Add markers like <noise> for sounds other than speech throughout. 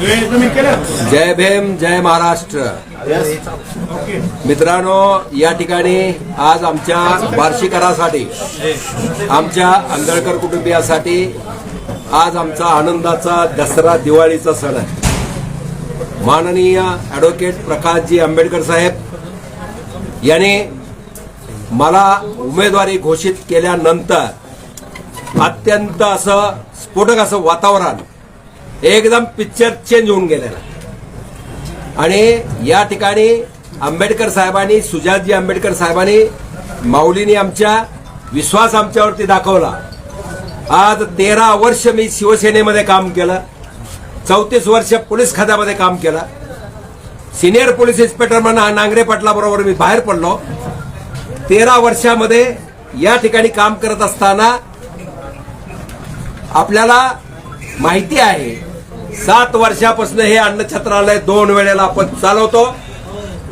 जय भीम जय महाराष्ट्र. मित्रांनो या ठिकाणी आज आमच्या वार्षिकरासाठी आमच्या आंधळकर कुटुंबियासाठी आज आमचा आनंदाचा दसरा दिवाळीचा सण आहे. माननीय ॲडव्होकेट प्रकाशजी आंबेडकर साहेब यांनी मला उमेदवारी घोषित केल्यानंतर अत्यंत असं स्फोटक असं वातावरण एकदम पिक्चर चेंज होऊन गेलेला. आणि या ठिकाणी आंबेडकर साहेबांनी सुजातजी आंबेडकर साहेबांनी माऊलीने आमच्या विश्वास आमच्यावरती दाखवला. आज तेरा वर्ष मी शिवसेनेमध्ये काम केलं. चौतीस वर्ष पोलीस खात्यामध्ये काम केलं. सिनियर पोलीस इन्स्पेक्टर म्हणून नांगरे पाटलाबरोबर मी बाहेर पडलो. तेरा वर्षामध्ये या ठिकाणी काम करत असताना आपल्याला माहिती आहे सात वर्षापासून हे अन्नछत्रालय दोन वेळेला आपण चालवतो.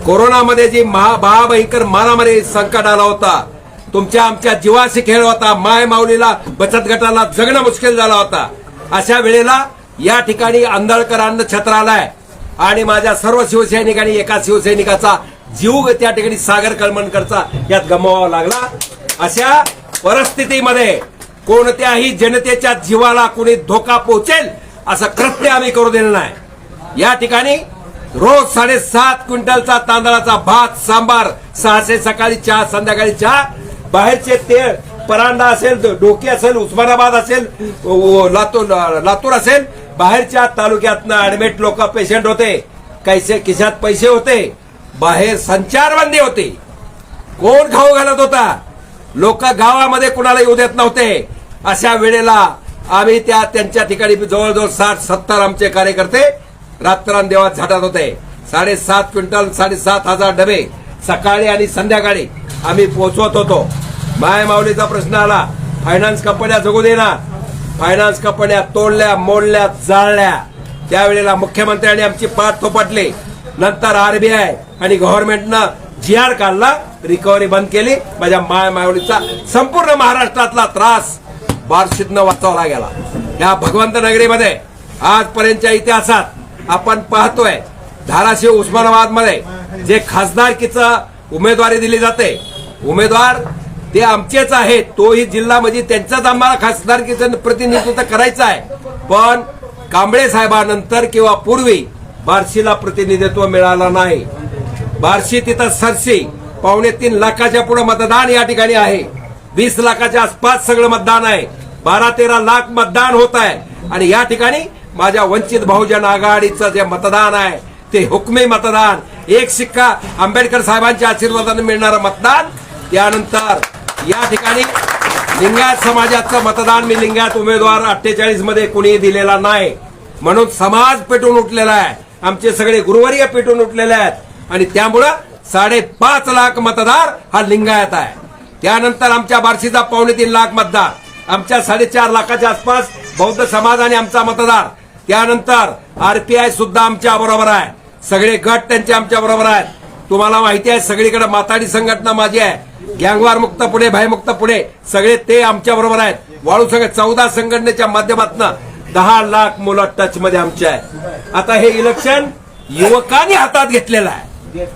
कोरोनामध्ये जी महा महाभयंकर मारामारी संकट आला होता तुमच्या आमच्या जीवाशी खेळ होता माय माऊलीला बचत गटाला जगणं मुश्किल झाला होता. अशा वेळेला या ठिकाणी आंधळकर अन्न छत्रालय आणि माझ्या सर्व शिवसैनिकांनी एका शिवसैनिकाचा जीव त्या ठिकाणी सागर कळमणकरचा यात गमवावा लागला. अशा परिस्थितीमध्ये कोणत्याही जनतेच्या जीवाला कोणी धोका पोहोचेल? असं कृत्य आम्ही करू दिलं नाही. या ठिकाणी रोज साडेसात क्विंटलचा तांदळाचा भात सांबार सहाशे सकाळी चहा संध्याकाळी चहा बाहेरचे तेल परांडा असेल डोकी असेल उस्मानाबाद असेल लातूर लातूर असेल बाहेरच्या तालुक्यातनं ऍडमिट लोक पेशंट होते. कैसे खिशात पैसे होते? बाहेर संचारबंदी होती. कोण खाऊ घालत होता? लोक गावामध्ये कुणाला येऊ देत नव्हते. अशा वेळेला आम्ही त्या त्यांच्या ठिकाणी जवळजवळ साठ सत्तर आमचे कार्यकर्ते रात्रांदेवात झाटत होते. साडेसात क्विंटल साडेसात हजार डबे सकाळी आणि संध्याकाळी आम्ही पोहोचवत होतो. माय माऊलीचा प्रश्न आला फायनान्स कंपन्या जगू देणार फायनान्स कंपन्या तोडल्या मोडल्या जाळल्या. त्यावेळेला मुख्यमंत्र्यांनी आमची पाठ थोपटली नंतर आरबीआय आणि गव्हर्नमेंटनं जी आर काढला रिकव्हरी बंद केली. माझ्या माय मावळीचा संपूर्ण महाराष्ट्रातला त्रास बार्शीतनं वाचवला गेला या भगवंत नगरीमध्ये आजपर्यंतच्या इतिहासात आपण पाहतोय धाराशिव उस्मानाबादमध्ये जे खासदारकीचं उमेदवारी दिली जाते उमेदवार ते आमचेच आहेत तोही जिल्हा म्हणजे त्यांचाच आम्हाला खासदारकीचं प्रतिनिधित्व करायचं आहे. पण कांबळे साहेबानंतर किंवा पूर्वी बार्शीला प्रतिनिधित्व मिळालं नाही. बार्शी तिथं सरशी पावणे तीन लाखाच्या पुढे मतदान या ठिकाणी आहे. वीस लाखाच्या आसपास सगळं मतदान आहे. बारा तेरा लाख मतदान होत आहे. आणि या ठिकाणी माझ्या वंचित बहुजन आघाडीचं जे मतदान आहे ते हुकमी मतदान. एक शिक्का आंबेडकर साहेबांच्या आशीर्वादाने मिळणारं मतदान. त्यानंतर या ठिकाणी लिंगायत समाजाचं मतदान मी लिंगायत उमेदवार अठ्ठेचाळीसमध्ये कुणीही दिलेला नाही. म्हणून समाज पेटून उठलेला आहे. आमचे सगळे गुरुवर्य पेटून उठलेले आहेत. आणि त्यामुळं साडेपाच लाख मतदार हा लिंगायत आहे. त्यानंतर आमच्या बार्शीचा पावणे तीन लाख मतदार आमच्या साडेचार लाखाच्या आसपास बौद्ध समाज आणि आमचा मतदार. त्यानंतर आरपीआय सुद्धा आमच्या बरोबर आहे. सगळे गट त्यांचे आमच्या बरोबर आहेत. तुम्हाला माहिती आहे सगळीकडे माताडी संघटना माझी आहे. गँगवार मुक्त पुणे भयमुक्त पुणे सगळे ते आमच्या बरोबर आहेत. वाळू सगळे चौदा संघटनेच्या माध्यमातून दहा लाख मुलं टच मध्ये आमचे आहे आता हे इलेक्शन युवकांनी हातात घेतलेलं आहे.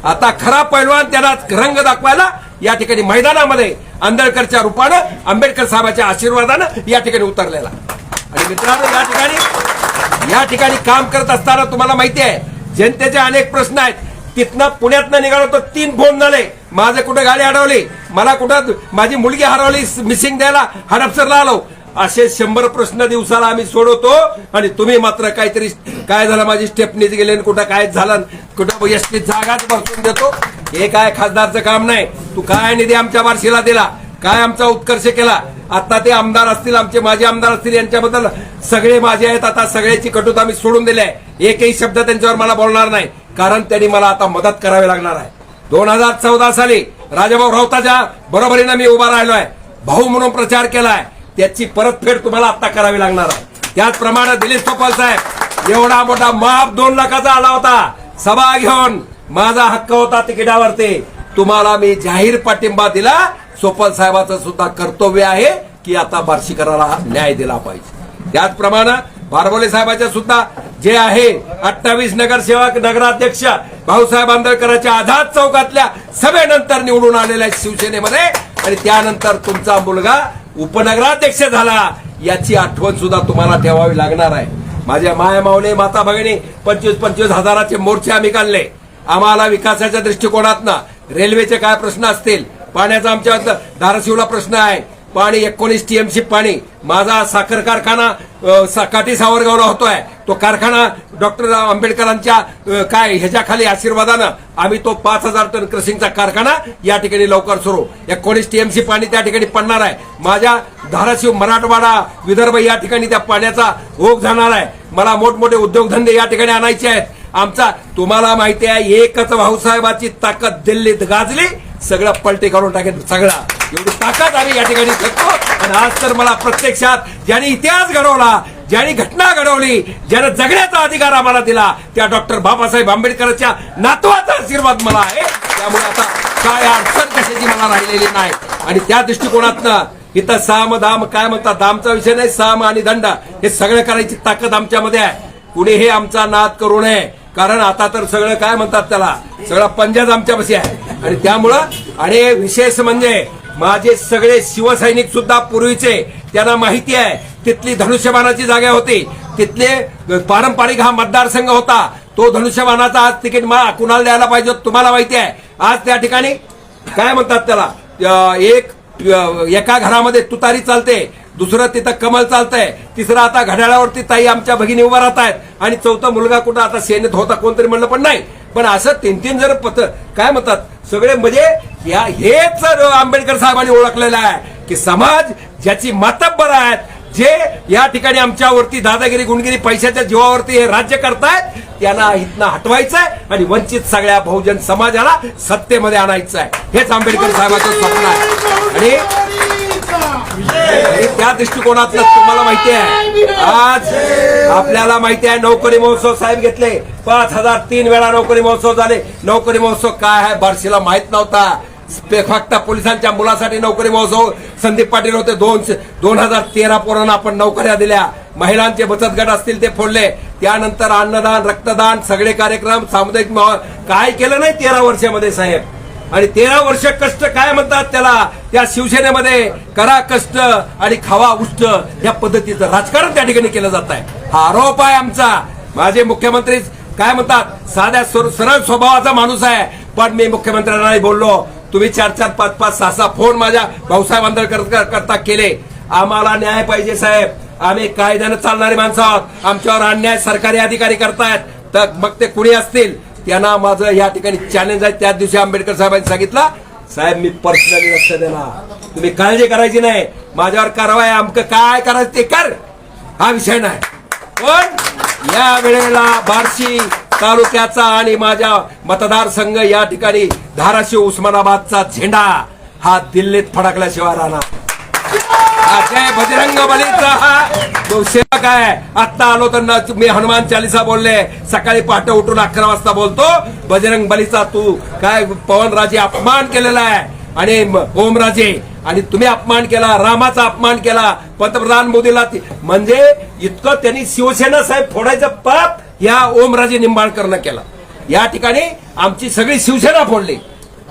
आता खरा पैलवान त्याला रंग दाखवायला या ठिकाणी मैदानामध्ये आंदळकरच्या रूपानं आंबेडकर साहेबांच्या आशीर्वादानं या ठिकाणी उतरलेला. आणि मित्रांनो या ठिकाणी या ठिकाणी काम करत असताना तुम्हाला माहिती आहे जनतेचे अनेक प्रश्न आहेत. तिथनं पुण्यातनं निघालो तर तीन फोन झाले. माझे कुठे गाडी अडवली मला कुठं माझी मुलगी हरवली मिसिंग द्यायला हडपसरला आलो. असे शंभर प्रश्न दिवसाला आम्ही सोडवतो आणि तुम्ही मात्र काहीतरी काय झालं माझी स्टेपनीच गेले आणि कुठं काय झालं कुठं एसटी जागाच बसून देतो. हे काय खासदारचं काम नाही. तू काय निधी आमच्या वारशीला दिला? काय आमचा उत्कर्ष केला? आता ते आमदार असतील आमचे माजी आमदार असतील यांच्याबद्दल सगळे माझे आहेत. आता सगळ्याची कटुता मी सोडून दिली आहे. एकही शब्द त्यांच्यावर मला बोलणार नाही. कारण त्यांनी मला आता मदत करावी लागणार आहे. दोन हजार चौदा साली राजाभाऊ राऊताच्या बरोबरीनं मी उभा राहिलो आहे भाऊ म्हणून प्रचार केला आहे त्याची परतफेड तुम्हाला आता करावी लागणार आहे. त्याचप्रमाणे दिलीप सोपल साहेब एवढा मोठा माप दोन लाखाचा आला होता. सभा घेऊन माझा हक्क होता तिकिटावरती. तुम्हाला मी जाहीर पाठिंबा दिला. सोपल साहेबाचं सुद्धा कर्तव्य आहे की आता बार्शीकराला न्याय दिला पाहिजे. त्याचप्रमाणे बारबोले साहेबाच्या सुद्धा जे आहे अठ्ठावीस नगरसेवक नगराध्यक्ष भाऊसाहेब आंबेडकरांच्या आझाद चौकातल्या सभेनंतर निवडून आलेल्या आहेत शिवसेनेमध्ये आणि त्यानंतर तुमचा मुलगा उपनगराध्यक्ष झाला याची आठवण सुद्धा तुम्हाला ठेवावी लागणार आहे. माझ्या माया मावले माता भगिनी पंचवीस पंचवीस हजाराचे मोर्चे आम्ही काढले. आम्हाला विकासाच्या दृष्टिकोनातनं रेल्वेचे काय प्रश्न असतील? पाण्याचा आमच्या धाराशिवला प्रश्न आहे. पाणी एकोणीस टीएमसी पाणी. माझा साखर कारखाना सा- काठी सावरगावला होतोय. तो कारखाना डॉक्टर आंबेडकरांच्या काय ह्याच्याखाली आशीर्वादानं आम्ही तो पाच हजार टन क्रसिंगचा कारखाना या ठिकाणी लवकर सुरू. एकोणीस टीएमसी पाणी त्या ठिकाणी पडणार आहे. माझ्या धाराशिव मराठवाडा विदर्भ या ठिकाणी त्या पाण्याचा ओघ जाणार आहे. मला मोठमोठे उद्योगधंदे या ठिकाणी आणायचे आहेत. आमचा तुम्हाला माहिती आहे एकच भाऊसाहेबाची ताकद दिल्लीत गाजली सगळं पलटे करून टाकेल सगळा. एवढी ताकद आम्ही या ठिकाणी फेकतो आणि आज तर मला प्रत्यक्षात ज्यांनी इतिहास घडवला ज्यांनी घटना घडवली ज्याने जगण्याचा अधिकार आम्हाला दिला त्या डॉक्टर बाबासाहेब आंबेडकरच्या नातवाचा आशीर्वाद मला आहे. त्यामुळे आता काय अडचण कशाची मला राहिलेली नाही. आणि त्या दृष्टिकोनातनं इथं साम दाम काय म्हणतात दामचा विषय नाही साम आणि दंड हे सगळं करायची ताकद आमच्यामध्ये आहे. कुणी हे आमचा नाद करू नये. कारण आता तर सगळं काय म्हणतात त्याला? सगळं पंजाब आमच्यापाशी आहे. आणि त्यामुळं आणि विशेष म्हणजे माझे सगळे शिवसैनिक सुद्धा पूर्वीचे त्यांना माहिती आहे तिथली धनुष्यबाणाची जागा होती. तिथले पारंपरिक हा मतदारसंघ होता. तो धनुष्यबाणाचा आज तिकीट मला कुणाला द्यायला पाहिजे तुम्हाला माहिती आहे. आज त्या ठिकाणी काय म्हणतात त्याला? एक एका घरामध्ये तुतारी चालते. दुसरं तिथं कमल चालतंय. तिसरं आता घड्याळावरती ताई आमच्या भगिनी उभा राहत आहेत आणि चौथा मुलगा कुठं आता सेनेत होता कोणतरी म्हणलं पण नाही. पण असं तीन तीन जर पथ काय म्हणतात सगळे म्हणजे या हेच आंबेडकर साहेबांनी ओळखलेलं आहे की समाज ज्याची मातब्बर आहेत जे या ठिकाणी आमच्यावरती दादागिरी गुणगिरी पैशाच्या जीवावरती हे राज्य करतायत त्यांना इथनं हटवायचं आहे आणि वंचित सगळ्या बहुजन समाजाला सत्तेमध्ये आणायचं आहे हेच आंबेडकर साहेबांचं स्वप्न आहे. आणि त्या दृष्टिकोनातनं तुम्हाला माहिती आहे. आज आपल्याला माहिती आहे नोकरी महोत्सव साहेब घेतले. पाच हजार तीन वेळा नोकरी महोत्सव झाले. नोकरी महोत्सव काय आहे बार्शीला माहीत नव्हता. फक्त पोलिसांच्या मुलासाठी नोकरी महोत्सव. संदीप पाटील होते दोन दोन हजार तेरा पोरांना आपण नोकऱ्या दिल्या. महिलांचे बचत गट असतील ते फोडले. त्यानंतर अन्नदान रक्तदान सगळे कार्यक्रम सामुदायिक महो- काय केलं नाही तेरा वर्षामध्ये साहेब? आणि तेरा वर्ष कष्ट काय म्हणतात त्याला? त्या शिवसेनेमध्ये करा कष्ट आणि खावा उष्ट या पद्धतीचं राजकारण त्या ठिकाणी केलं जात आहे. हा आरोप आहे आमचा. माझे मुख्यमंत्री काय म्हणतात? साध्या सर- सरळ स्वभावाचा माणूस आहे. पण मी मुख्यमंत्र्यांना बोललो. तुम्ही चार चार पाच पाच सहा सहा फोन माझ्या भाऊसाहेब आंबेडकर करता केले. आम्हाला न्याय पाहिजे साहेब. आम्ही कायद्यानं चालणारी माणसं आहोत. आमच्यावर अन्याय सरकारी अधिकारी करतायत. तर मग ते कुणी असतील? त्यांना माझं या ठिकाणी चॅलेंज आहे. त्या दिवशी आंबेडकर साहेबांनी सांगितलं साहेब मी पर्सनली लक्ष देणार. तुम्ही काळजी करायची नाही. माझ्यावर कारवाई आमकं काय करायचं ते कर. हा विषय नाही. पण या वेळेला बार्शी तालुक्याचा आणि माझ्या मतदारसंघ या ठिकाणी धाराशिव उस्मानाबादचा झेंडा हा दिल्लीत फडकल्याशिवाय राहणार. अजय बजरंग बलीचा हा तो सेवक आहे. आत्ता आलो तर मी हनुमान चालिसा बोलले. सकाळी पहाटे उठून अकरा वाजता बोलतो. बजरंग बलीचा तू काय पवनराजे अपमान केलेला आहे. आणि ओमराजे. आणि तुम्ही अपमान केला रामाचा अपमान केला पंतप्रधान मोदीला म्हणजे इतकं त्यांनी शिवसेना साहेब फोडायचं पाप या ओमराजे निंबाळकरनं केला. या ठिकाणी आमची सगळी शिवसेना फोडली.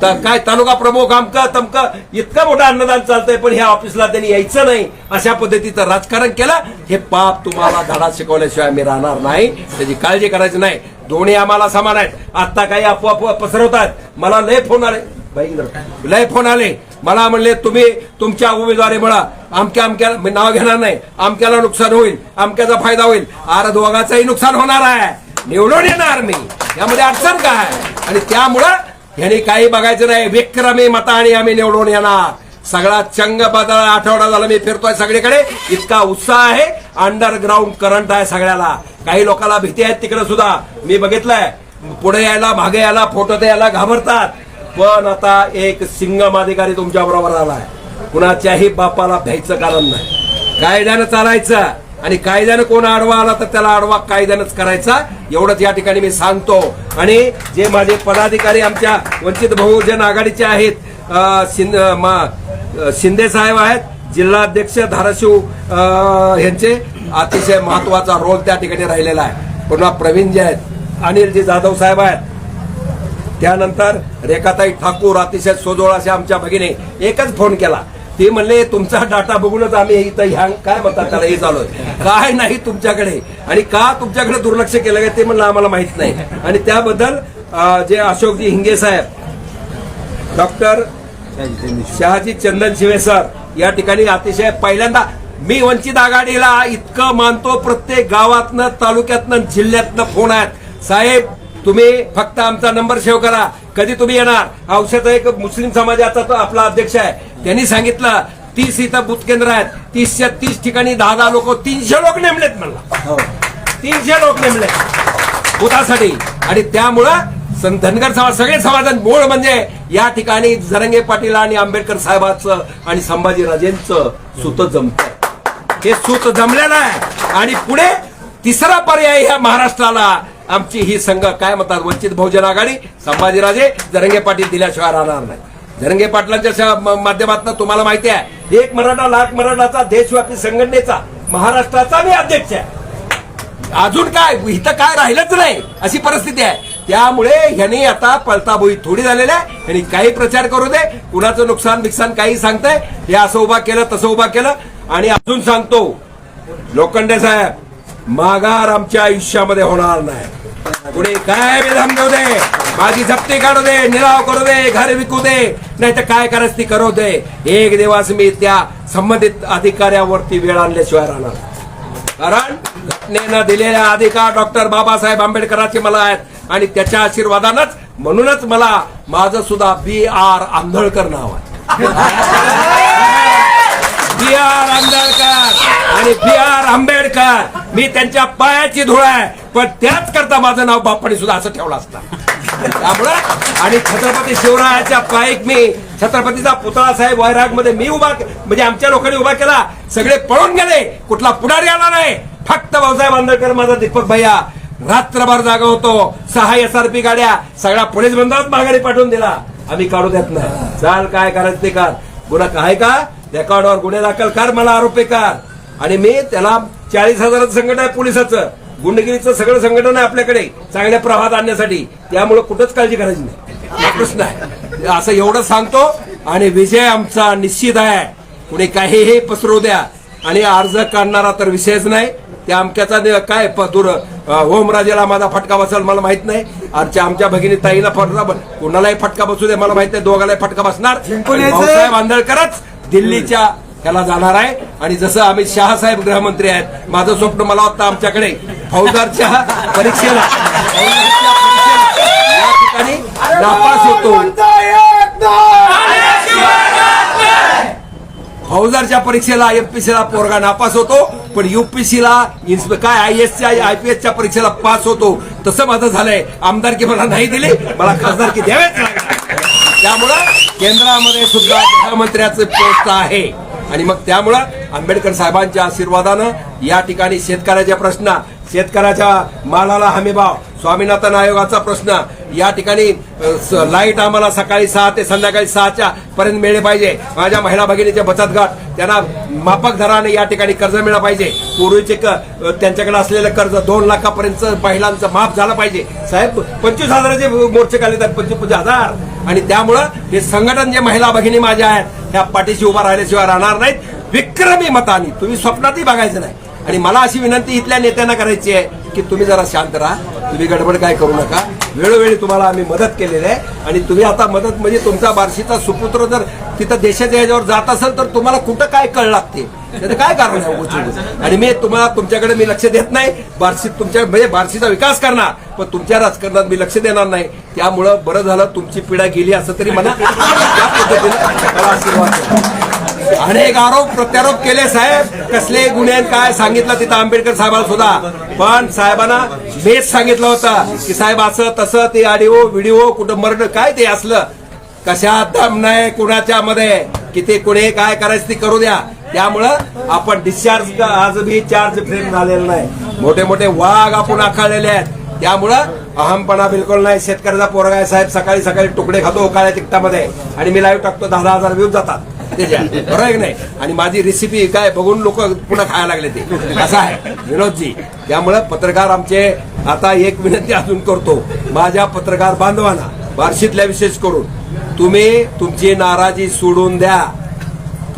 काय तालुका प्रमुख आमका तमका इतकं मोठं अन्नदान चालतंय पण ह्या ऑफिसला त्यांनी यायचं नाही. अशा पद्धतीचं राजकारण केलं. हे पाप तुम्हाला धडा शिकवल्याशिवाय मी राहणार नाही. त्याची काळजी करायची नाही. दोन्ही आम्हाला समान आहेत. आता काही अफवा पसरवतात. मला लय फोन आले. बाई लय फोन आले. मला म्हणले तुम्ही तुमच्या उमेदवारी उमेदवारीमुळे आमक्या आमक्या मी नाव घेणार नाही. आमक्याला नुकसान होईल. आमक्याचा फायदा होईल. आर दोघाचाही नुकसान होणार आहे. निवडून येणार मी. यामध्ये अडचण काय? आणि त्यामुळं यांनी काही बघायचं नाही. विक्रमी मताने आम्ही निवडून येणार. सगळा चंग बदल आठवडा झाला मी फिरतोय सगळीकडे. इतका उत्साह आहे. अंडरग्राऊंड करंट आहे सगळ्याला. काही लोकांना भीती आहेत तिकडे सुद्धा. मी बघितलंय. पुढे यायला मागे यायला फोटो द्यायला घाबरतात. पण आता एक सिंगम अधिकारी तुमच्या बरोबर आलाय. कुणाच्याही बापाला भ्यायचं कारण नाही. कायद्यानं चालायचं. आणि कायद्यानं कोण आडवा आला तर त्याला आडवा कायद्यानंच करायचा. एवढंच या ठिकाणी मी सांगतो. आणि जे माझे पदाधिकारी आमच्या वंचित बहुजन आघाडीचे आहेत मा- शिंदे साहेब आहेत जिल्हाध्यक्ष धाराशिव यांचे अतिशय महत्त्वाचा रोल त्या ठिकाणी राहिलेला आहे. पुन्हा प्रवीण जे आहेत अनिलजी जाधव साहेब आहेत. त्यानंतर रेखाताई ठाकूर अतिशय सोजोळ अशा आमच्या भगिनी एकच फोन केला. ते म्हणले तुमचा डाटा बघूनच आम्ही इथं ह्या काय म्हणतात त्याला हे चालू काय नाही तुमच्याकडे. आणि का तुमच्याकडे दुर्लक्ष केलं काय ते म्हणलं आम्हाला माहीत नाही. आणि त्याबद्दल जे अशोकजी हिंगे साहेब डॉक्टर शहाजी चंदन शिवे सर या ठिकाणी अतिशय पहिल्यांदा मी वंचित आघाडीला इतकं मानतो प्रत्येक गावातनं तालुक्यातनं जिल्ह्यातनं फोन आहेत. साहेब तुम्ही फक्त आमचा नंबर सेव्ह करा. कधी तुम्ही येणार? औषध एक मुस्लिम समाजाचा तो आपला अध्यक्ष आहे. त्यांनी सांगितलं तीस इथं बूथ केंद्र आहेत. तीसच्या तीस ठिकाणी दहा दहा लोक तीनशे लोक नेमलेत म्हणला. तीनशे लोक नेमले बुथासाठी. आणि त्यामुळं धनगर समाज सगळे समाजात मूळ म्हणजे या ठिकाणी जरंगे पाटील आणि आंबेडकर साहेबांचं आणि संभाजीराजेंचं सूत जमत हे सूत जमलेलं आहे. आणि पुढे तिसरा पर्याय ह्या महाराष्ट्राला. आमची ही संघ काय म्हणतात? वंचित बहुजन आघाडी संभाजीराजे जरंगे पाटील दिल्याशिवाय राहणार नाही. जरंगे पाटलांच्या माध्यमातून तुम्हाला माहिती आहे एक मराठा लाख मराठाचा देशव्यापी संघटनेचा महाराष्ट्राचा मी अध्यक्ष आहे. अजून काय? इथं काय राहिलंच नाही अशी परिस्थिती आहे. त्यामुळे ह्यांनी आता पळताबोई थोडी झालेल्या आणि ह्यांनी काही प्रचार करू दे. कुणाचं नुकसान बिकसान काही सांगताय. हे असं उभा केलं तसं उभा केलं. आणि अजून सांगतो लोखंडे साहेब माघार आमच्या आयुष्यामध्ये होणार नाही. पुढे काय बेधाम देऊ दे. माझी जप्ती काढू दे निराव करू दे घर विकू दे. नाही तर काय करायचं ती करू दे. एक दिवस मी त्या संबंधित अधिकाऱ्यावरती वेळ आणल्याशिवाय राहणार कारण घटनेनं दिलेला अधिकार डॉक्टर बाबासाहेब आंबेडकरांचे मला आहेत आणि त्याच्या आशीर्वादानंच म्हणूनच मला माझं सुद्धा बी आर आंधळकर नाव आहे. B R Ambedkar. आणि बी आर आंबेडकर. मी त्यांच्या पायाची धुळ आहे पण त्याच करता माझं नाव बाप्पाने सुद्धा असं ठेवलं असतं. त्यामुळं आणि छत्रपती शिवरायाच्या पायक मी छत्रपतीचा पुतळा साहेब वैरागमध्ये मी उभा म्हणजे आमच्या लोकांनी उभा केला. सगळे पळून गेले. कुठला पुढारी आला नाही. फक्त भाऊसाहेब आंबेडकर माझा दीपक भैया. रात्रभर जागा होतो. सहा एस आर पी गाड्या. सगळ्या पोलीस बंधात माघारी पाठवून दिला. आम्ही काढू देत नाही. चाल काय करायचं ते कर पुन्हा काय का? रेकॉर्डवर गुन्हे दाखल कर मला आरोपी कर आणि मी त्याला चाळीस हजाराचं संकट आहे पोलिसाचं. गुंडगिरीचं सगळं संघटन आहे आपल्याकडे. चांगल्या प्रवाहात आणण्यासाठी. त्यामुळे कुठंच काळजी करायची नाही. प्रश्न आहे. असं एवढं सांगतो. आणि विजय आमचा निश्चित आहे. कुणी काहीही पसरू द्या. आणि अर्ज काढणारा तर विषयच नाही. त्या अमक्याचा काय पदूर ओमराजेला माझा फटका बसेल मला माहीत नाही. आमच्या आमच्या भगिनी ताईला फटका कुणालाही फटका बसू दे मला माहीत नाही. दोघालाही फटका बसणार. आणि. भाऊसाहेब आंधळकरच दिल्लीच्या ह्याला जाणार आहे. आणि जसं अमित शहा साहेब गृहमंत्री आहेत माझं स्वप्न मला वाटतं आमच्याकडे फौजदारच्या परीक्षेला फौजदारच्या परीक्षेला या ठिकाणी नापास होतो. फौजदारच्या परीक्षेला एमपीसीला पोरगा नापास होतो. पण युपीसीला काय आय एसच्या आय पी एसच्या परीक्षेला पास होतो. तसं माझं झालंय. आमदारकी मला नाही दिली मला खासदारकी द्यावेच लागणार त्यामुळं केंद्रामध्ये सुद्धा गृहमंत्र्याचं पोस्ट आहे. आणि मग त्यामुळं आंबेडकर साहेबांच्या आशीर्वादानं या ठिकाणी शेतकऱ्याच्या प्रश्न शेतकऱ्याच्या मालाला हमीभाव स्वामीनाथन आयोगाचा प्रश्न. या ठिकाणी स- लाइट आम्हाला सकाळी सहा ते संध्याकाळी सहाच्या पर्यंत मिळले पाहिजे. माझ्या महिला भगिनीचे बचत गट त्यांना माफक दराने या ठिकाणी कर्ज मिळालं पाहिजे. पूर्वीचे क- त्यांच्याकडे असलेलं कर्ज दोन लाखापर्यंत महिलांचं माफ झालं पाहिजे. साहेब पंचवीस हजाराचे मोर्चे काढले तर पंचवीस हजार. आणि त्यामुळं हे संघटन जे महिला भगिनी माझ्या आहेत त्या पाठीशी उभा राहिल्याशिवाय राहणार नाहीत. विक्रमी मतानी तुम्ही स्वप्नातही बघायचं नाही. आणि मला अशी विनंती इथल्या नेत्यांना करायची आहे की तुम्ही जरा शांत राहा. तुम्ही गडबड काय करू नका. वेळोवेळी तुम्हाला आम्ही मदत केलेली आहे. आणि तुम्ही आता मदत म्हणजे तुमचा बार्शीचा सुपुत्र जर तिथं देशाच्या याच्यावर जात असेल तर तुम्हाला कुठं काय कळ लागते? त्याचं काय कारण आहे आणि मी तुम्हाला तुमच्याकडे मी लक्ष देत नाही. बार्शीत तुमच्या म्हणजे बार्शीचा विकास करणार. पण तुमच्या राजकारणात मी लक्ष देणार नाही. त्यामुळं बरं झालं तुमची पिढा गेली असं तरी मला <laughs> त्या पद्धतीनं आशीर्वाद अनेक आरोप प्रत्यारोप केले साहेब. कसले गुन्हे काय सांगितलं तिथं आंबेडकर साहेबांना सुद्धा. पण साहेबांना बेस सांगितलं होतं की साहेब असं तसं ते आडिओ व्हिडिओ कुठं मरण काय ते असलं? कशात दम नाही कुणाच्या मध्ये? किती कुणी काय करायचं ते करू द्या. त्यामुळं आपण डिस्चार्ज आज बी चार्ज फ्रेम झालेलं नाही. मोठे मोठे वाघ आपण आखाळलेले आहेत. त्यामुळं अहमपणा बिलकुल नाही. शेतकऱ्याचा पोरगा आहे साहेब. सकाळी सकाळी तुकडे खातो काळ्या चिकटामध्ये. आणि मी लाईव्ह टाकतो दहा दहा हजार व्ह्यूज जातात. त्याच्या बरोबर आहे की नाही? आणि माझी रेसिपी काय बघून लोक पुन्हा खायला लागले ते. असं आहे. विनोदजी त्यामुळं पत्रकार आमचे आता एक विनंती अजून करतो. माझ्या पत्रकार बांधवांना बार्शीतल्या विशेष करून तुम्ही तुमची नाराजी सोडून द्या.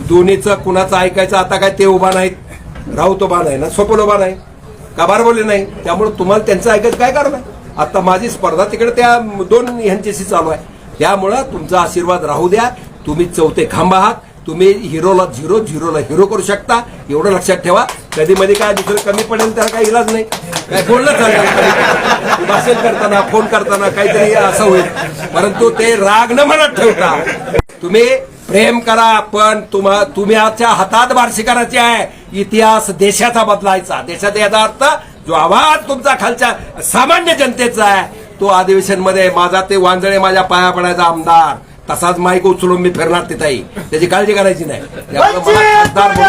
दोन्हीचं कुणाचं ऐकायचं आता काय ते उभा नाहीत. राऊत उभा नाही ना स्वप्न उभा नाही. काबार बोलले नाही? त्यामुळे तुम्हाला त्यांचं ऐकायचं काय कारण आहे? आता माझी स्पर्धा तिकडे त्या दोन ह्यांच्याशी चालू आहे. त्यामुळं तुमचा आशीर्वाद राहू द्या. तुम्ही चौथे खांब आहात. तुम्ही हिरोला झिरो झिरोला हिरो करू शकता. एवढं लक्षात ठेवा. कधी मध्ये काय दुसरं कमी पडेल त्याला काही इलाज नाही. काय बोलणं चालणार भाषण करताना फोन करताना काहीतरी असं होईल. परंतु ते राग न मनात ठेवता. तुम्ही प्रेम करा पण तुम्हा तुम्ही आजच्या हातात बारशी करायची आहे. इतिहास देशाचा बदलायचा. देशाचा याचा अर्थ जो आवाज तुमचा खालच्या सामान्य जनतेचा आहे तो अधिवेशनमध्ये माझा ते वांजळे माझ्या पाया पडायचा आमदार. तसाच माईक उचलून मी फिरणार तिथेही त्याची काळजी करायची नाही. पाठवा.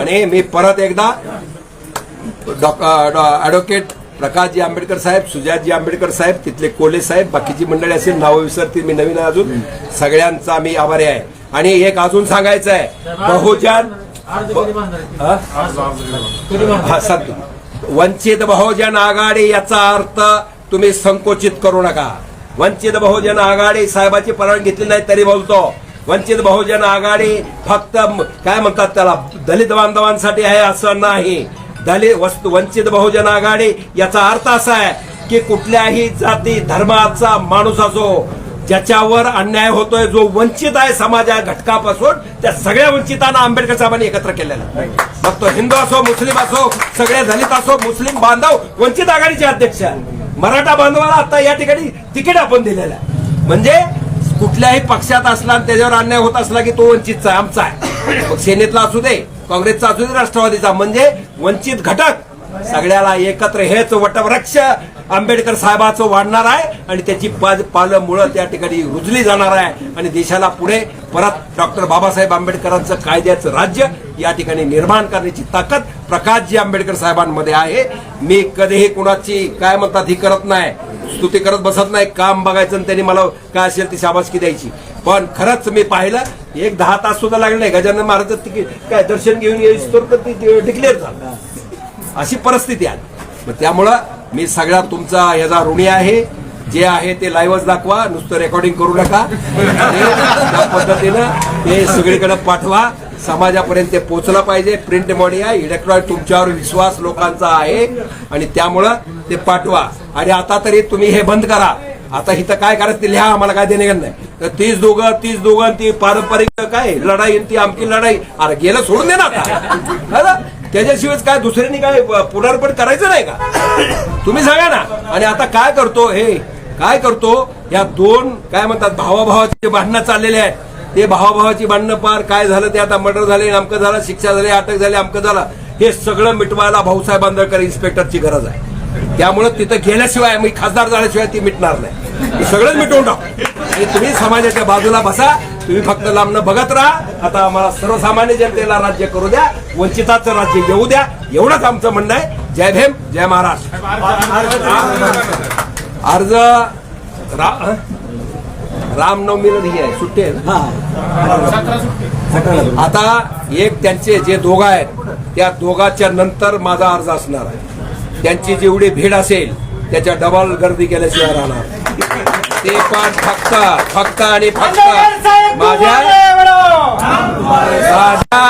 आणि मी परत एकदा ऍडव्होकेट प्रकाशजी आंबेडकर साहेब सुजातजी आंबेडकर साहेब तिथले कोले साहेब बाकीची मंडळी असेल नावं विसरतील मी नवीन आहे अजून. सगळ्यांचा मी आभारी आहे. आणि एक अजून सांगायचं आहे. बहुजन वंचित बहुजन आघाडी याचा अर्थ तुम्ही संकोचित करू नका. वंचित बहुजन आघाडी साहेबाची परवानगी घेतली नाही तरी बोलतो. वंचित बहुजन आघाडी फक्त काय म्हणतात त्याला? दलित बांधवांसाठी आहे असं नाही. दलित वस्तू वंचित बहुजन आघाडी याचा अर्थ असा आहे की कुठल्याही जाती धर्माचा माणूस असो ज्याच्यावर अन्याय होतोय जो वंचित आहे समाजा घटकापासून त्या सगळ्या वंचितांना आंबेडकर साहेबांनी एकत्र केलेलं मग तो हिंदू असो मुस्लिम असो सगळे दलित असो मुस्लिम बांधव वंचित आघाडीचे अध्यक्ष आहे. मराठा बांधवाला आता या ठिकाणी तिकीट आपण दिलेलं आहे. म्हणजे कुठल्याही पक्षात असला त्याच्यावर अन्याय होत असला की तो वंचितचा आहे आमचा आहे. मग सेनेतला असू दे काँग्रेसचा असू दे राष्ट्रवादीचा. म्हणजे वंचित घटक सगळ्याला एकत्र हेच वटवृक्ष आंबेडकर साहेबाचं वाढणार आहे आणि त्याची पालं मुळं त्या ठिकाणी रुजली जाणार आहे आणि देशाला पुढे परत डॉक्टर बाबासाहेब आंबेडकरांचं कायद्याचं राज्य या ठिकाणी निर्माण करण्याची ताकद प्रकाशजी आंबेडकर साहेबांमध्ये आहे. मी कधीही कुणाची काय म्हणतात ही करत नाही स्तुती करत बसत नाही काम बघायचं आणि त्यांनी मला काय असेल ती शाबासकी द्यायची. पण खरंच मी पाहिलं एक दहा तास सुद्धा लागले नाही. गजानन महाराज तिकीट काय दर्शन घेऊन येईस तर डिक्लेअर झालं अशी परिस्थिती आहे मग त्यामुळं मी सगळ्या तुमचा ह्याचा ऋणी आहे. जे आहे ते लाईव्हच दाखवा नुसतं रेकॉर्डिंग करू नका. त्या पद्धतीनं ते सगळीकडे पाठवा. समाजापर्यंत ते पोचलं पाहिजे. प्रिंट मीडिया इलेक्ट्रॉनिक तुमच्यावर विश्वास लोकांचा आहे. आणि त्यामुळं ते पाठवा. आणि आता तरी तुम्ही हे बंद करा. आता इथं काय करायचं ते लिहा आम्हाला काय देणे नाही. तर तीच दोघं तीच दोघं ती पारंपरिक काय? लढाई ती आमची लढाई. अरे गेलं सोडून दे ना आता. त्याच्याशिवाय काय दुसऱ्यांनी काय पुनर्पण करायचं नाही का? तुम्ही सांगा ना. आणि आता काय करतो हे काय करतो या दोन काय म्हणतात भावाभावाचे भांडणं चाललेले आहेत. ते भावाभावाची भांडणं पार काय झालं ते आता मर्डर झाले अमकं झालं शिक्षा झाली अटक झाली अमकं झालं. हे सगळं मिटवायला भाऊसाहेब आंदळकर इन्स्पेक्टरची गरज आहे. त्यामुळं तिथं गेल्याशिवाय मी खासदार झाल्याशिवाय ती मिटणार नाही. सगळंच मिटवून टाकू. आणि तुम्ही समाजाच्या बाजूला बसा. तुम्ही फक्त लांबनं बघत राहा. आता आम्हाला सर्वसामान्य जनतेला राज्य करू द्या. वंचिताचं राज्य येऊ द्या. एवढंच आमचं म्हणणं आहे. जय भीम जय महाराष्ट्र. अर्ज? रामनवमीला नाही आहे. सुट्टी आहे? आता एक त्यांचे जे दोघं आहेत त्या दोघाच्या नंतर माझा अर्ज असणार आहे. त्यांची जेवढी भीड असेल त्याच्या डबल गर्दी केल्याशिवाय राहणार. ते पण फक्त फक्त आणि फक्त माझ्या माझ्या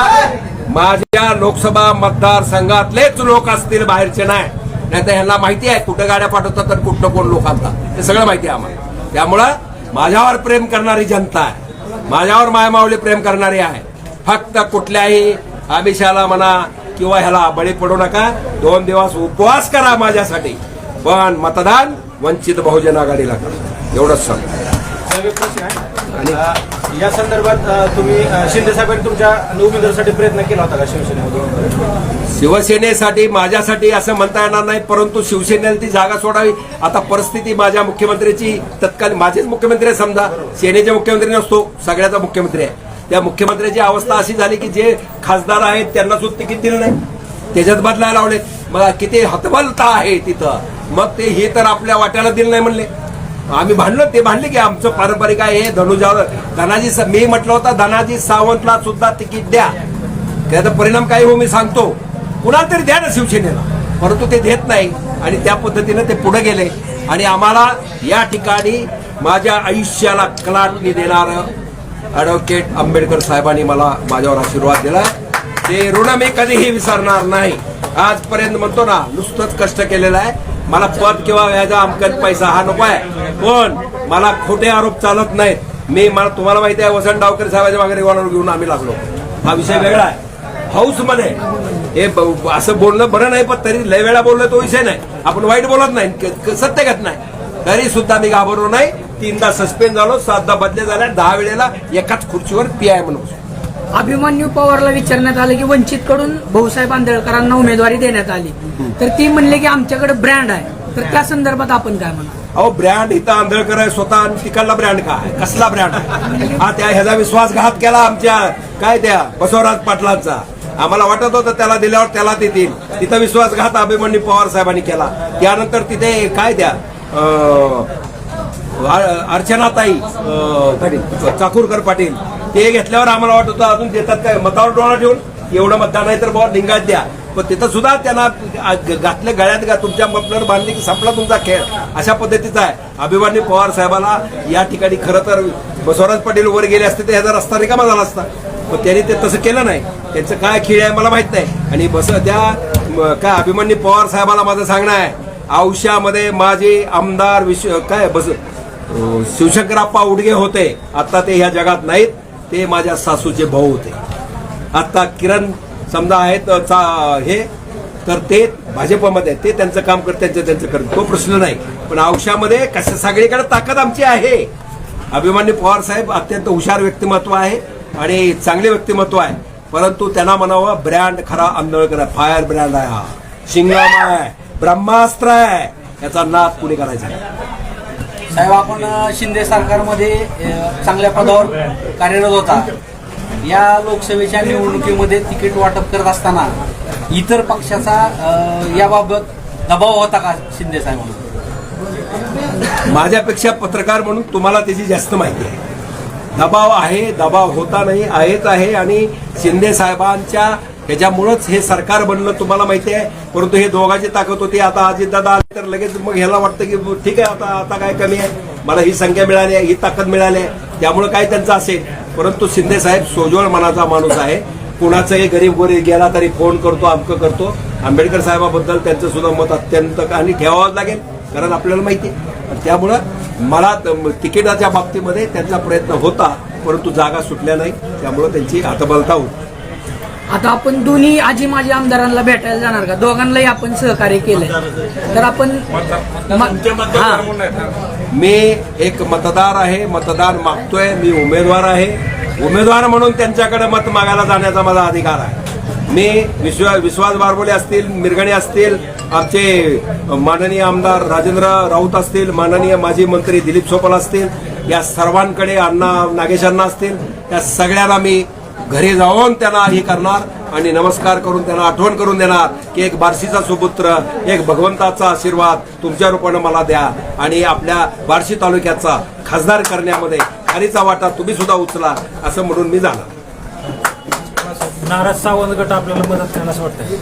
माझ्या लोकसभा मतदारसंघातलेच लोक असतील बाहेरचे नाही. नाही तर ह्यांना माहिती आहे कुठं गाड्या पाठवतात तर कुठं कोण लोक आणतात हे सगळं माहिती आहे आम्हाला. त्यामुळं माझ्यावर प्रेम करणारी जनता आहे. माझ्यावर मायमावली प्रेम करणारी आहे. फक्त कुठल्याही आमिषाला म्हणा किंवा ह्याला बळी पडू नका. दोन दिवस उपवास करा माझ्यासाठी. पण मतदान वंचित बहुजन आघाडीला करा. एवढंच सांग या संदर्भात तुम्ही शिंदे साहेबांनी तुमच्या उमेदवारासाठी प्रयत्न केला होता का शिवसेनेमधून शिवसेनेसाठी माझ्यासाठी असं म्हणता येणार नाही परंतु शिवसेनेला ती जागा सोडावी. आता परिस्थिती माझ्या मुख्यमंत्र्याची तत्कालीन माझेच मुख्यमंत्री आहे समजा. सेनेचे मुख्यमंत्री नसतो सगळ्याचा मुख्यमंत्री आहे. त्या मुख्यमंत्र्याची अवस्था अशी झाली की जे खासदार आहेत त्यांना सुद्धा तिकीट दिलं नाही? त्याच्यात बदलायला लावले मग किती हतबलता आहे तिथं? मग ते हे तर आपल्या वाट्याला दिलं नाही म्हणले. आम्ही भांडलो ते भांडले की आमचं पारंपरिक आहे हे धनुजावर धनाजी स- मी म्हटलं होता धनाजी सावंतला सुद्धा तिकीट द्या. त्याचा परिणाम काय हो मी सांगतो. कुणाला तरी द्या ना शिवसेनेला. परंतु ते देत नाही. आणि त्या पद्धतीनं ते पुढे गेले. आणि आम्हाला या ठिकाणी माझ्या आयुष्याला कलाटणी देणारं ॲडव्होकेट आंबेडकर साहेबांनी मला माझ्यावर आशीर्वाद दिला. ते ऋण मी कधीही विसरणार नाही. आजपर्यंत म्हणतो ना नुसतंच कष्ट केलेलं आहे. मला पद किंवा व्याजा अमकत पैसा हा नको आहे. पण मला खोटे आरोप चालत नाहीत. मी मला तुम्हाला माहिती आहे वसंत डावकर साहेबांच्या मागे रिवॉल्वर घेऊन आम्ही लागलो. हा विषय वेगळा आहे. हाऊसमध्ये हे असं बोलणं बरं नाही पण तरी लय वेळा बोललं तो विषय नाही. आपण वाईट बोलत नाही सत्य घेत नाही तरी सुद्धा मी घाबरलो नाही. तीनदा सस्पेंड झालो सातदा बदले झाल्या दहा वेळेला एकाच खुर्चीवर पी आय म्हणून अभिमन्यू पवारला विचारण्यात आलं की वंचित कडून भाऊसाहेब आंबेडकरांना उमेदवारी देण्यात आली. तर ती म्हणले की आमच्याकडे ब्रँड आहे. तर त्या संदर्भात आपण काय म्हणा? अहो ब्रँड इथं आंधळकर आहे स्वतः आणि तिकडला ब्रँड काय कसला ब्रँड आहे? हा त्या ह्याचा विश्वासघात केला आमच्या काय त्या बसवराज पाटलांचा. आम्हाला वाटत होतं त्याला दिल्यावर त्याला देतील तिथं विश्वासघात अभिमन्यू पवार साहेबांनी केला. त्यानंतर तिथे काय त्या अर्चनाताई चाकूरकर पाटील ते घेतल्यावर आम्हाला वाटत होतं अजून देतात काय? मतावर डोळा ठेवून? एवढं मतदान आहे तर बाबा लिंगात द्या. पण तिथं सुद्धा त्यांना ग- घातले गळ्यात घा तुमच्या मफलर बांधली की संपला तुमचा खेळ. अशा पद्धतीचा आहे. अभिमानी पवार साहेबाला या ठिकाणी खरं तर बसवराज पाटील वर गेले असते तर ह्याचा रस्ता रिकामा झाला असता. पण त्यांनी ते तसं केलं नाही. त्यांचं काय खेळ आहे मला माहीत नाही. आणि बस त्या काय अभिमन्यू पवार साहेबाला माझं सांगणं आहे. औषामध्ये माझे आमदार विश्व काय बस शिवशंकरप्पा उडगे होते. आता ते ह्या जगात नाहीत. ते माझ्या सासूचे भाऊ होते. आता किरण समजा आहेत चा- हे तर ते भाजपमध्ये ते त्यांचं काम करत त्यांचं त्यांचं करत. तो प्रश्न नाही. पण औषामध्ये कसं सगळीकडे ताकद आमची आहे. अभिमान्य पवार साहेब अत्यंत हुशार व्यक्तिमत्व आहे आणि चांगले व्यक्तिमत्व आहे. परंतु त्यांना म्हणावं ब्रँड खरा आंदोळकर आहे. फायर ब्रँड आहे हा. शिंगामा आहे. ब्रह्मास्त्र आहे. याचा नाद कुणी करायचा साहेब आपण शिंदे सरकारमध्ये चांगल्या पदावर कार्यरत होता. या लोकसभेच्या निवडणुकीमध्ये तिकीट वाटप करत असताना इतर पक्षाचा याबाबत दबाव होता का शिंदे साहेबांना माझ्यापेक्षा पत्रकार म्हणून तुम्हाला त्याची जास्त माहिती आहे. दबाव आहे दबाव होता नाही आहेच आहे. आणि शिंदे साहेबांच्या त्याच्यामुळंच हे सरकार बनलं तुम्हाला माहिती आहे. परंतु हे दोघांची ताकद होती. आता अजितदादा आले तर लगेच मग ह्याला वाटतं की ठीक आहे आता आता काय कमी आहे. मला ही संख्या मिळाली आहे ही ताकद मिळाली आहे. त्यामुळे काय त्यांचं असेल? परंतु शिंदे साहेब सोजवळ मनाचा माणूस आहे. कुणाचाही गरीब गोरी गेला तरी फोन करतो अमकं करतो. आंबेडकर साहेबाबद्दल त्यांचं सुद्धा मत अत्यंत आणि ठेवावंच लागेल कारण आपल्याला माहिती आहे. त्यामुळं मला तिकिटाच्या बाबतीमध्ये त्यांचा प्रयत्न होता परंतु जागा सुटल्या नाही. त्यामुळं त्यांची हातबलता होती. आता आपण दोन्ही आजी माजी आमदारांना भेटायला जाणार का? दोघांनाही आपण सहकार्य केलंय. तर आपण म- हा. मी एक मतदार आहे मतदान मागतोय मी उमेदवार आहे. उमेदवार म्हणून त्यांच्याकडे मत मागायला जाण्याचा माझा अधिकार आहे. मी विश्वा विश्वास बारबोले असतील मिरगणे असतील आमचे माननीय आमदार राजेंद्र राऊत असतील माननीय माजी मंत्री दिलीप सोपल असतील या सर्वांकडे अण्णा नागेशांना असतील त्या सगळ्यांना मी घरी जाऊन त्यांना हे करणार आणि नमस्कार करून त्यांना आठवण करून देणार की एक बार्शीचा सुपुत्र एक भगवंताचा आशीर्वाद तुमच्या रूपानं मला द्या आणि आपल्या बार्शी तालुक्याचा खासदार करण्यामध्ये खारीचा वाटा तुम्ही सुद्धा उचला असं म्हणून मी जाणार. नाराज सावंत गट आपल्याला मदत करायला असं वाटतंय.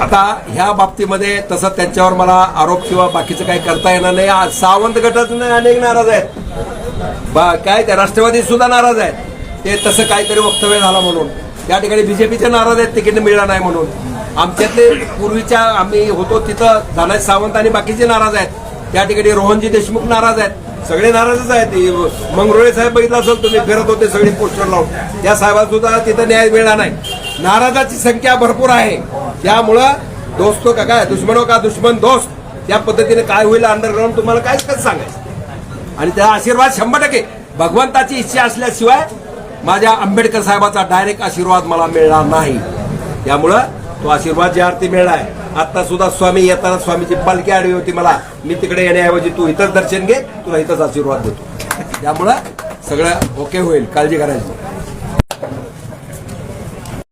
आता ह्या बाबतीमध्ये तसं त्यांच्यावर मला आरोप किंवा बाकीचं काही करता येणार नाही. सावंत गटात अनेक नाराज आहेत. बा काय राष्ट्रवादी सुद्धा नाराज आहेत. ते तसं काहीतरी वक्तव्य झालं म्हणून. त्या ठिकाणी बीजेपीचे नाराज आहेत तिकीट मिळणार नाही म्हणून. आमच्यातले पूर्वीच्या आम्ही होतो तिथं धनाज सावंत आणि बाकीचे नाराज आहेत. त्या ठिकाणी रोहनजी देशमुख नाराज आहेत. सगळे नाराजच आहेत. मंगरुळे साहेब बघितलं असेल तुम्ही फिरत होते सगळे पोस्टर लावून. त्या साहेबांना सुद्धा तिथं न्याय मिळाला नाही. नाराजाची संख्या भरपूर आहे. त्यामुळं दोस्तो का काय दुश्मनो हो का दुश्मन दोस्त त्या पद्धतीने काय होईल अंडरग्राऊंड तुम्हाला काय कसं सांगायचं. आणि त्या आशीर्वाद शंभर टक्के. भगवंताची इच्छा असल्याशिवाय माझ्या आंबेडकर साहेबाचा डायरेक्ट आशीर्वाद मला मिळणार नाही. त्यामुळं तो आशीर्वाद ज्या अर्थी मिळालाय आता सुद्धा स्वामी येताना स्वामीची पालखी आडवी होती मला. मी तिकडे येण्याऐवजी तू इथंच दर्शन घे तुला इथंच आशीर्वाद देतो. त्यामुळं सगळं ओके होईल. काळजी करायची.